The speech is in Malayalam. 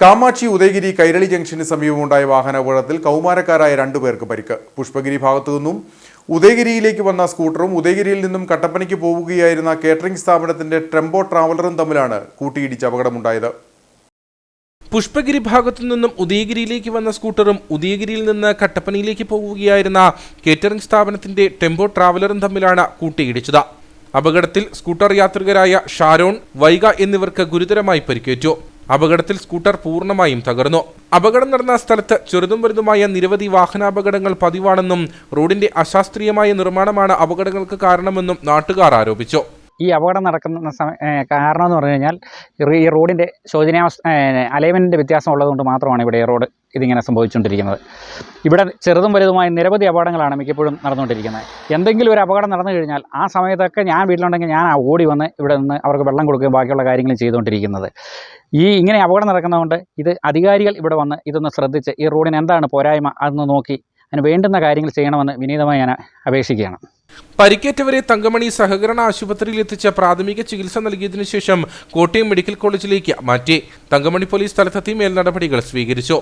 കാമാക്ഷി ഉദയഗിരി കൈരളി ജംഗ്ഷന് സമീപമുണ്ടായ വാഹനാപകടത്തിൽ കൗമാരക്കാരായ രണ്ടുപേർക്ക് പരിക്ക്. പുഷ്പഗിരി ഭാഗത്തു നിന്നും ഉദയഗിരിയിലേക്ക് വന്ന സ്കൂട്ടറും ഉദയഗിരിയിൽ നിന്നും കട്ടപ്പനയ്ക്ക് പോവുകയായിരുന്ന കേറ്ററിംഗ് സ്ഥാപനത്തിന്റെ ട്രംബോ ട്രാവലറും തമ്മിലാണ് കൂട്ടിയിടിച്ച് അപകടമുണ്ടായത്. പുഷ്പഗിരി ഭാഗത്തു നിന്നും ഉദയഗിരിയിലേക്ക് വന്ന സ്കൂട്ടറും ഉദയഗിരിയിൽ നിന്ന് കട്ടപ്പനയിലേക്ക് പോവുകയായിരുന്ന കേറ്ററിംഗ് സ്ഥാപനത്തിന്റെ ടെമ്പോ ട്രാവലറും തമ്മിലാണ് കൂട്ടിയിടിച്ചത്. അപകടത്തിൽ സ്കൂട്ടർ യാത്രികരായ ഷാരോൺ വൈഗ എന്നിവർക്ക് ഗുരുതരമായി പരിക്കേറ്റു. അപകടത്തിൽ സ്കൂട്ടർ പൂർണമായും തകർന്നു. അപകടം നടന്ന സ്ഥലത്ത് ചെറുതും വലുതുമായ നിരവധി വാഹനാപകടങ്ങൾ പതിവാണെന്നും റോഡിന്റെ അശാസ്ത്രീയമായ നിർമ്മാണമാണ് അപകടങ്ങൾക്ക് കാരണമെന്നും നാട്ടുകാർ ആരോപിച്ചു. ഈ അപകടം നടക്കുന്ന കാരണം എന്ന് പറഞ്ഞു കഴിഞ്ഞാൽ ഈ റോഡിന്റെ ശോചനീയാവസ്ഥ അലൈൻമെന്റിന്റെ വ്യത്യാസം ഉള്ളതുകൊണ്ട് മാത്രമാണ് ഇവിടെ ഈ റോഡ് ഇതിങ്ങനെ സംഭവിച്ചുകൊണ്ടിരിക്കുന്നത്. ഇവിടെ ചെറുതും വലുതുമായ നിരവധി അപകടങ്ങളാണ് മിക്കപ്പോഴും നടന്നുകൊണ്ടിരിക്കുന്നത്. എന്തെങ്കിലും ഒരു അപകടം നടന്നു കഴിഞ്ഞാൽ ആ സമയത്തൊക്കെ ഞാൻ വീട്ടിലുണ്ടെങ്കിൽ ഞാൻ ഓടി വന്ന് ഇവിടെ നിന്ന് അവർക്ക് വെള്ളം കൊടുക്കുകയും ബാക്കിയുള്ള കാര്യങ്ങൾ ചെയ്തുകൊണ്ടിരിക്കുന്നത്. ഈ ഇങ്ങനെ അപകടം നടക്കുന്നതുകൊണ്ട് ഇത് അധികാരികൾ ഇവിടെ വന്ന് ഇതൊന്ന് ശ്രദ്ധിച്ച് ഈ റോഡിന് എന്താണ് പോരായ്മ അതൊന്ന് നോക്കി അതിന് വേണ്ടുന്ന കാര്യങ്ങൾ ചെയ്യണമെന്ന് വിനീതമായി ഞാൻ അപേക്ഷിക്കുകയാണ്. പരിക്കേറ്റവരെ തങ്കമണി സഹകരണ ആശുപത്രിയിൽ എത്തിച്ച പ്രാഥമിക ചികിത്സ നൽകിയതിനു ശേഷം കോട്ടയം മെഡിക്കൽ കോളേജിലേക്ക് മാറ്റി. തങ്കമണി പോലീസ് സ്ഥലത്തെത്തി മേൽ നടപടികൾ സ്വീകരിച്ചു.